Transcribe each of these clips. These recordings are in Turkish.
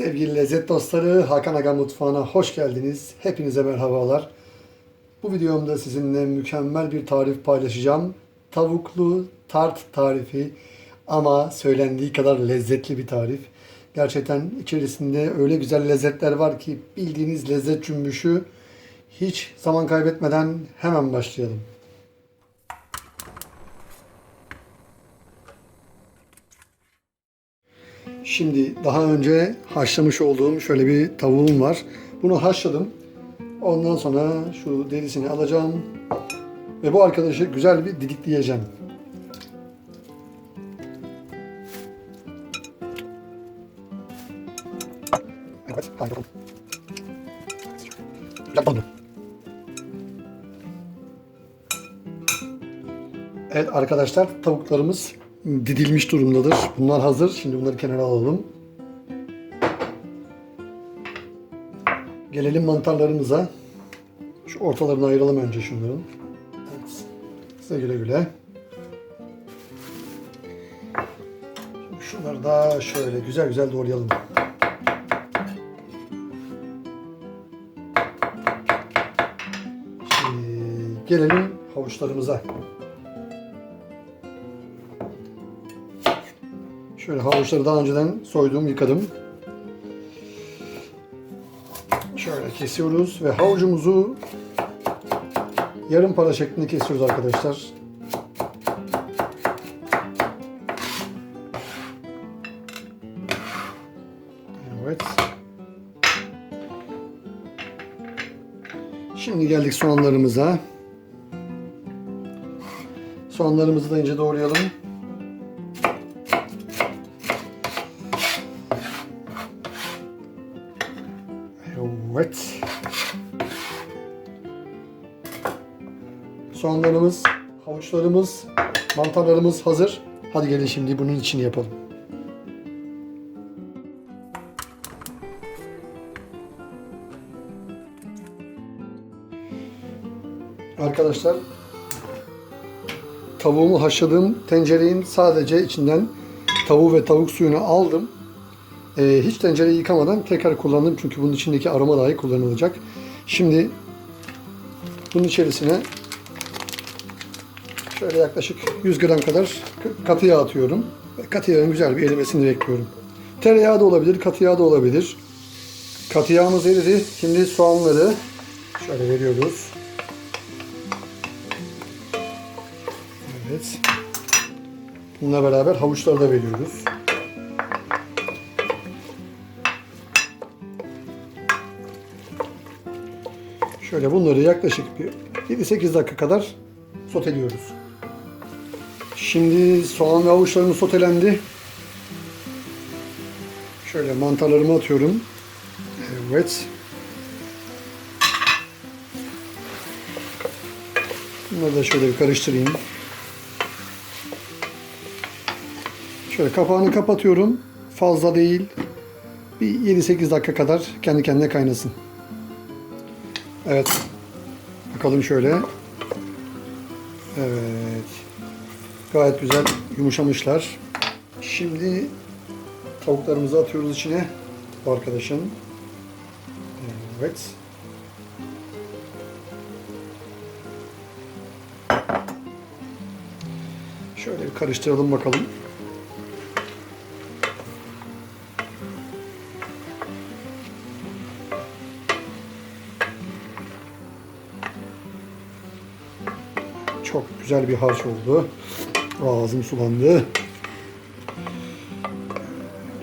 Sevgili lezzet dostları, Hakan Aga Mutfağı'na hoş geldiniz. Hepinize merhabalar. Bu videomda sizinle mükemmel bir tarif paylaşacağım. Tavuklu tart tarifi ama söylendiği kadar lezzetli bir tarif. Gerçekten içerisinde öyle güzel lezzetler var ki bildiğiniz lezzet cümbüşü. Hiç zaman kaybetmeden hemen başlayalım. Şimdi daha önce haşlamış olduğum şöyle bir tavuğum var. Bunu haşladım. Ondan sonra şu derisini alacağım. Ve bu arkadaşı güzel bir didikleyeceğim. Evet. Yapalım. Evet arkadaşlar tavuklarımız didilmiş durumdadır. Bunlar hazır. Şimdi bunları kenara alalım. Gelelim mantarlarımıza. Şu ortalarını ayıralım önce şunların. Size güle güle. Şimdi şunları da şöyle güzel güzel doğrayalım. Şimdi gelelim havuçlarımıza. Şöyle havuçları daha önceden soydum, yıkadım. Şöyle kesiyoruz ve havucumuzu yarım para şeklinde kesiyoruz arkadaşlar. Evet. Şimdi geldik soğanlarımıza. Soğanlarımızı da ince doğrayalım. Evet. Soğanlarımız, havuçlarımız, mantarlarımız hazır. Hadi gelin şimdi bunun içini yapalım. Arkadaşlar tavuğumu haşladığım tencerenin sadece içinden tavuğu ve tavuk suyunu aldım. Ee, hiç tencereyi yıkamadan tekrar kullandım çünkü bunun içindeki aroma dahi kullanılacak. Şimdi bunun içerisine şöyle yaklaşık 100 gram kadar katı yağ atıyorum. Katı yağın güzel bir erimesini bekliyorum. Tereyağı da olabilir, katı yağ da olabilir. Katı yağımız eridi. Şimdi soğanları şöyle veriyoruz. Evet. Bununla beraber havuçları da veriyoruz. Şöyle bunları yaklaşık bir 7-8 dakika kadar soteliyoruz. Şimdi soğan ve havuçlarım sotelendi. Şöyle mantarlarımı atıyorum. Evet. Bunları da şöyle bir karıştırayım. Şöyle kapağını kapatıyorum. Fazla değil. Bir 7-8 dakika kadar kendi kendine kaynasın. Evet. Bakalım şöyle. Evet. Gayet güzel yumuşamışlar. Şimdi tavuklarımızı atıyoruz içine. Bu arkadaşın. Evet. Şöyle bir karıştıralım bakalım. Güzel bir harç oldu. Ağzım sulandı.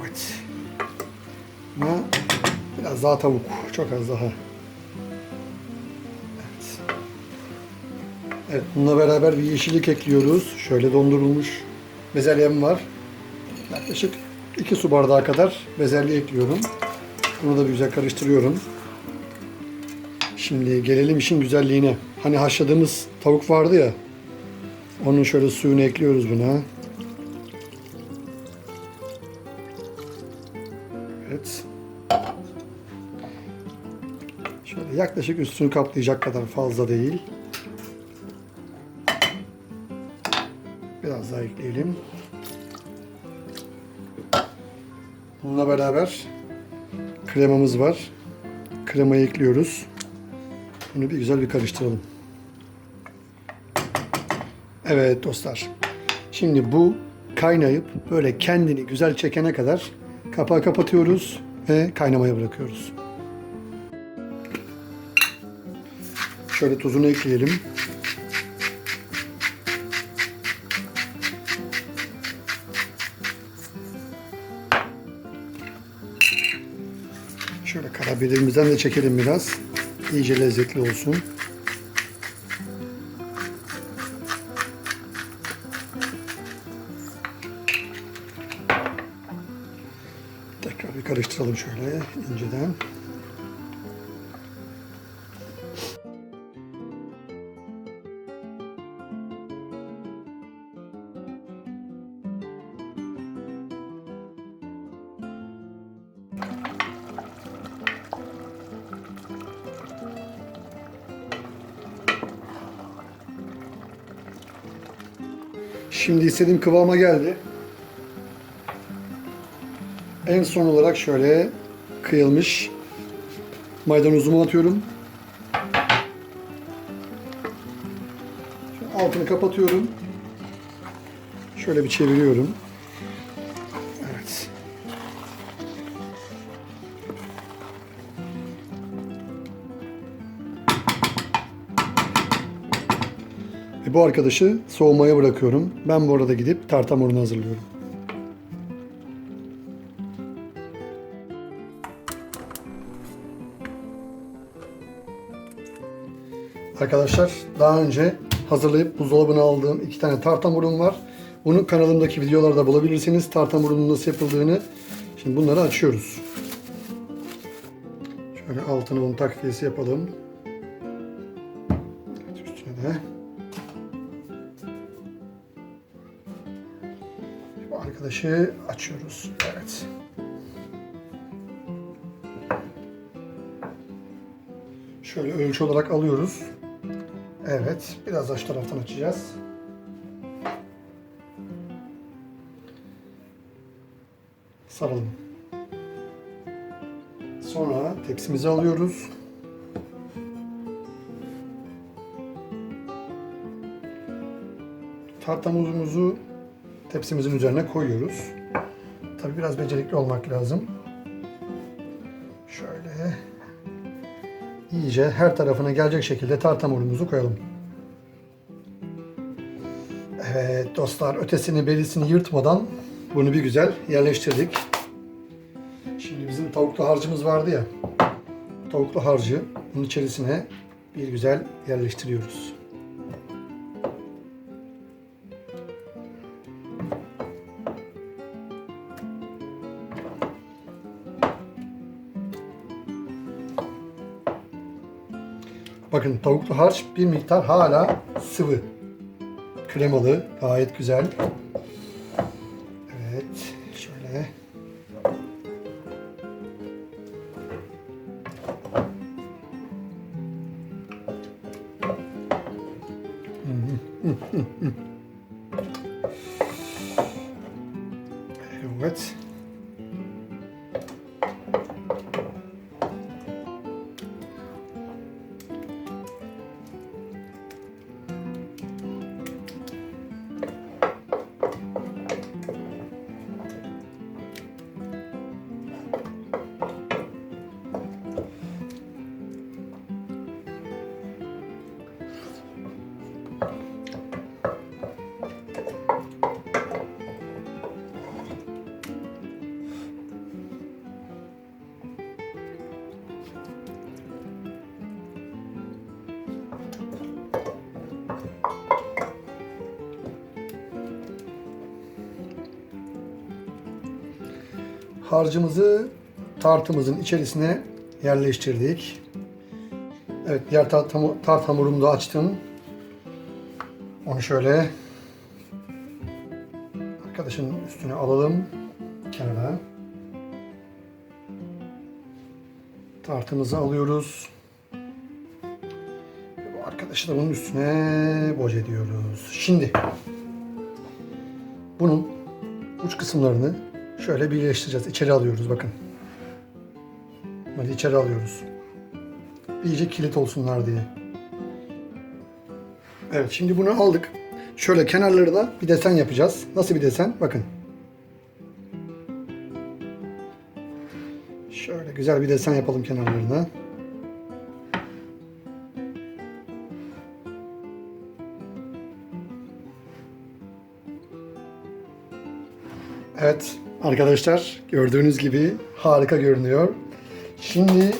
Evet. Ama biraz daha tavuk. Çok az daha. Evet. Evet, bununla beraber bir yeşillik ekliyoruz. Şöyle dondurulmuş bezelyem var. Yaklaşık 2 su bardağı kadar bezelye ekliyorum. Bunu da güzel karıştırıyorum. Şimdi gelelim işin güzelliğine. Hani haşladığımız tavuk vardı ya. Onun şöyle suyunu ekliyoruz buna. Evet. Şöyle yaklaşık üstünü kaplayacak kadar fazla değil. Biraz daha ekleyelim. Bununla beraber Kremamız var. Kremayı ekliyoruz. Bunu bir güzel bir karıştıralım. Evet dostlar. Şimdi bu kaynayıp böyle kendini güzel çekene kadar kapağı kapatıyoruz ve kaynamaya bırakıyoruz. Şöyle tuzunu ekleyelim. Şöyle karabiberimizden de çekelim biraz. İyice lezzetli olsun. Karıştıralım şöyle inceden. Şimdi istediğim kıvama geldi. En son olarak şöyle kıyılmış maydanozumu atıyorum. Şöyle altını kapatıyorum. Şöyle bir çeviriyorum. Evet. Ve bu arkadaşı soğumaya bırakıyorum. Ben bu arada gidip tart hamurunu hazırlıyorum. Arkadaşlar daha önce hazırlayıp buzdolabına aldığım iki tane tart hamurum var. Bunu kanalımdaki videolarda bulabilirsiniz. Tart hamurunun nasıl yapıldığını. Şimdi bunları açıyoruz. Şöyle altına un takviyesi yapalım. Üstüne de. Bu arkadaşı açıyoruz. Evet. Şöyle ölçü olarak alıyoruz. Evet, biraz da şu taraftan açacağız. Saralım. Sonra tepsimizi alıyoruz. Tartamuzumuzu tepsimizin üzerine koyuyoruz. Tabi biraz becerikli olmak lazım. Şöyle iyice her tarafına gelecek şekilde tart hamurumuzu koyalım. Evet dostlar ötesini berisini yırtmadan bunu bir güzel yerleştirdik. Şimdi bizim tavuklu harcımız vardı ya. Tavuklu harcı bunun içerisine bir güzel yerleştiriyoruz. Bakın tavuklu harç bir miktar hala sıvı. Kremalı, gayet güzel. Harcımızı tartımızın içerisine yerleştirdik. Evet diğer tart, tart hamurumu da açtım. Onu şöyle arkadaşın üstüne alalım kenara. Tartımızı alıyoruz. Bu arkadaşı da bunun üstüne boca ediyoruz. Şimdi bunun uç kısımlarını şöyle birleştireceğiz. İçeri alıyoruz bakın. Böyle içeri alıyoruz. İyice kilit olsunlar diye. Evet şimdi bunu aldık. Şöyle kenarları da bir desen yapacağız. Nasıl bir desen? Bakın. Şöyle güzel bir desen yapalım kenarlarına. Evet arkadaşlar gördüğünüz gibi harika görünüyor. Şimdi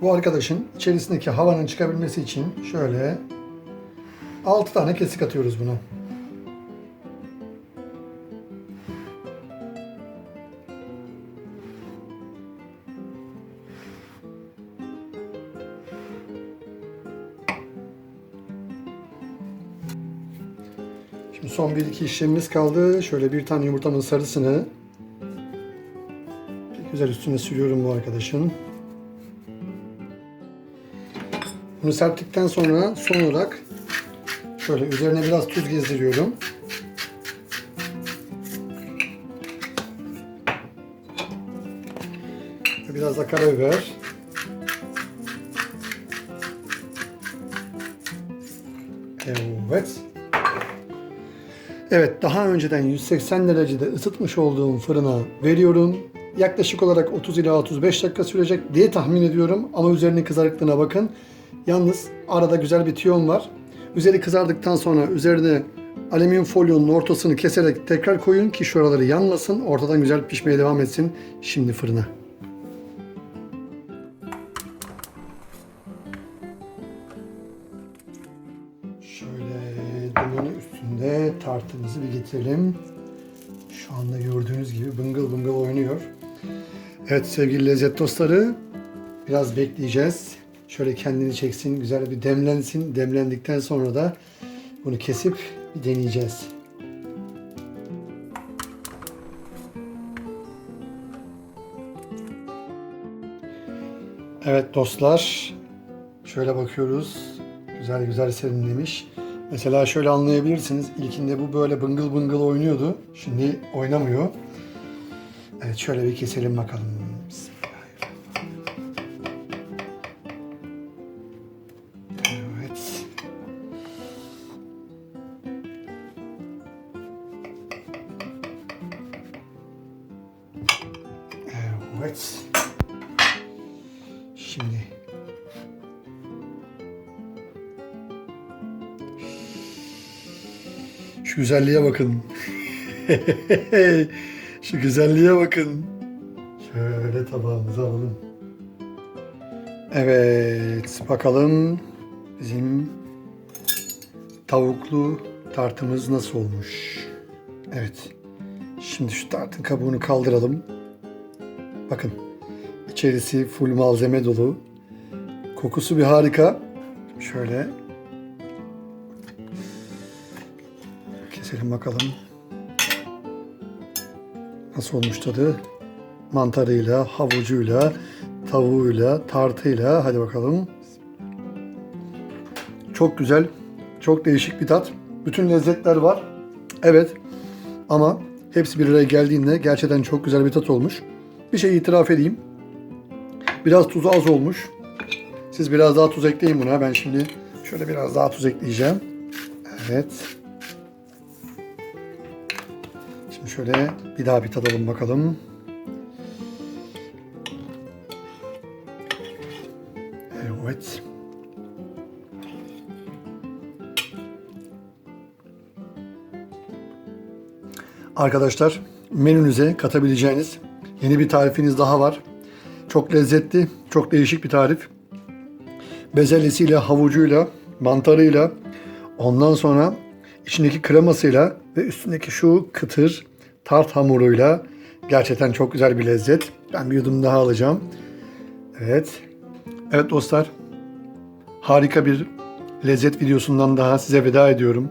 bu arkadaşın içerisindeki havanın çıkabilmesi için şöyle 6 tane kesik atıyoruz buna. Bir iki işlemimiz kaldı. Şöyle bir tane yumurtanın sarısını güzel üstüne sürüyorum bu arkadaşın. Bunu serptikten sonra son olarak şöyle üzerine biraz tuz gezdiriyorum. Biraz da karabiber. Evet, daha önceden 180 derecede ısıtmış olduğum fırına veriyorum. Yaklaşık olarak 30 ila 35 dakika sürecek diye tahmin ediyorum. Ama üzerinin kızarıklığına bakın. Yalnız arada güzel bir tüyon var. Üzeri kızardıktan sonra üzerine alüminyum folyonun ortasını keserek tekrar koyun ki şuraları yanmasın. Ortadan güzel pişmeye devam etsin. Şimdi fırına. Tartımızı bir getirelim. Şu anda gördüğünüz gibi bıngıl bıngıl oynuyor. Evet sevgili lezzet dostları biraz bekleyeceğiz. Şöyle kendini çeksin, güzel bir demlensin. Demlendikten sonra da bunu kesip bir deneyeceğiz. Evet dostlar, şöyle bakıyoruz. Güzel güzel serinlemiş. Mesela şöyle anlayabilirsiniz. İlkinde bu böyle bıngıl bıngıl oynuyordu. Şimdi oynamıyor. Evet şöyle bir keselim bakalım. Evet. Evet. Güzelliğe bakın. Şu güzelliğe bakın. Şöyle tabağımıza alalım. Evet, bakalım bizim tavuklu tartımız nasıl olmuş. Evet. Şimdi şu tartın kabuğunu kaldıralım. Bakın. içerisi full malzeme dolu. Kokusu bir harika. Şöyle Keselim bakalım. Nasıl olmuş tadı? Mantarıyla, havucuyla, tavuğuyla, tartıyla. Hadi bakalım. Çok güzel. Çok değişik bir tat. Bütün lezzetler var. Evet. Ama hepsi bir araya geldiğinde gerçekten çok güzel bir tat olmuş. Bir şey itiraf edeyim. Biraz tuzu az olmuş. Siz biraz daha tuz ekleyin buna. Ben şimdi şöyle biraz daha tuz ekleyeceğim. Evet. Şöyle bir daha bir tadalım bakalım. Evet. Arkadaşlar menünüze katabileceğiniz yeni bir tarifiniz daha var. Çok lezzetli, çok değişik bir tarif. Bezelyesiyle, havucuyla, mantarıyla, ondan sonra içindeki kremasıyla ve üstündeki şu kıtır tart hamuruyla gerçekten çok güzel bir lezzet. Ben bir yudum daha alacağım. Evet. Evet dostlar. Harika bir lezzet videosundan daha size veda ediyorum.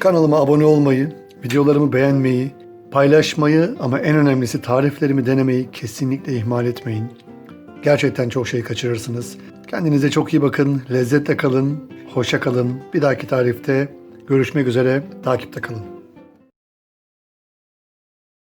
Kanalıma abone olmayı, videolarımı beğenmeyi, paylaşmayı ama en önemlisi tariflerimi denemeyi kesinlikle ihmal etmeyin. Gerçekten çok şey kaçırırsınız. Kendinize çok iyi bakın, lezzetle kalın, hoşça kalın. Bir dahaki tarifte görüşmek üzere, takipte kalın.